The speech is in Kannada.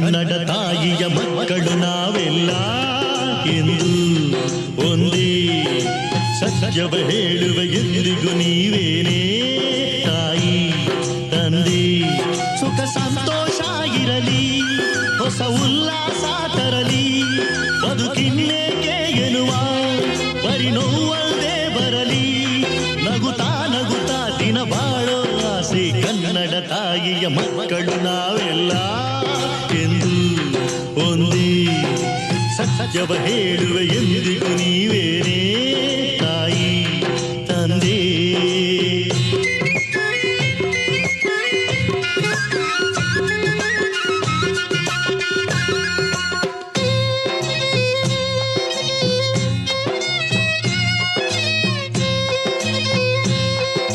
ಕನ್ನಡ ತಾಯಿಯ ಮಕ್ಕಳು ನಾವೆಲ್ಲ ಎಂದು ಒಂದೇ ಸತ್ಯವ ಹೇಳುವ ಎಂದಿಗೂ ನೀವೇನೇ ತಾಯಿ, ತಂದೆ. ಸುಖ ಸಂತೋಷ ಇರಲಿ, ಹೊಸ ಉಲ್ಲಾಸ ತರಲಿ, ಬದುಕಿನ್ನೇಕೆ ಎನ್ನುವ ಬರಿ ನೋವಲ್ದೇ ಬರಲಿ. ನಗುತ್ತಾ ನಗುತ್ತಾ ದಿನ ಬಾಳೋ ಆಸೆ ಕನ್ನಡ ತಾಯಿಯ ಮಕ್ಕಳು ನಾವೆಲ್ಲ. ಎಂದು ಒಂದೇ ಸತ್ಯವ ಹೇಳುವ ಎಂದಿಗೂ ನೀವೇನೇ